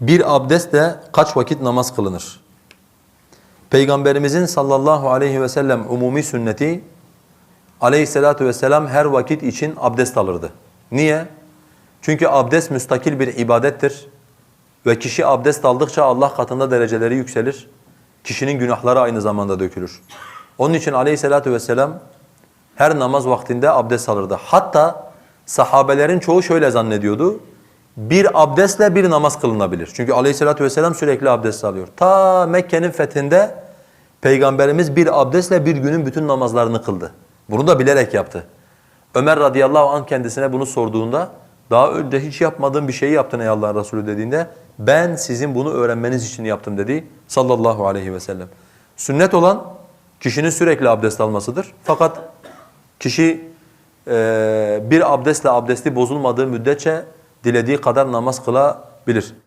Bir abdestle kaç vakit namaz kılınır? Peygamberimizin sallallahu aleyhi ve sellem umumi sünneti aleyhissalatu vesselam her vakit için abdest alırdı. Niye? Çünkü abdest müstakil bir ibadettir. Ve kişi abdest aldıkça Allah katında dereceleri yükselir. Kişinin günahları aynı zamanda dökülür. Onun için aleyhissalatu vesselam her namaz vaktinde abdest alırdı. Hatta sahabelerin çoğu şöyle zannediyordu. Bir abdestle bir namaz kılınabilir. Çünkü aleyhissalatu vesselam sürekli abdest alıyor. Ta Mekke'nin fethinde Peygamberimiz bir abdestle bir günün bütün namazlarını kıldı. Bunu da bilerek yaptı. Ömer radıyallahu anh kendisine bunu sorduğunda daha önce hiç yapmadığım bir şeyi yaptın ey Allah'ın Resulü dediğinde ben sizin bunu öğrenmeniz için yaptım dedi sallallahu aleyhi ve sellem. Sünnet olan kişinin sürekli abdest almasıdır. Fakat kişi eee, bir abdestle abdesti bozulmadığı müddetçe dilediği kadar namaz kılabilir.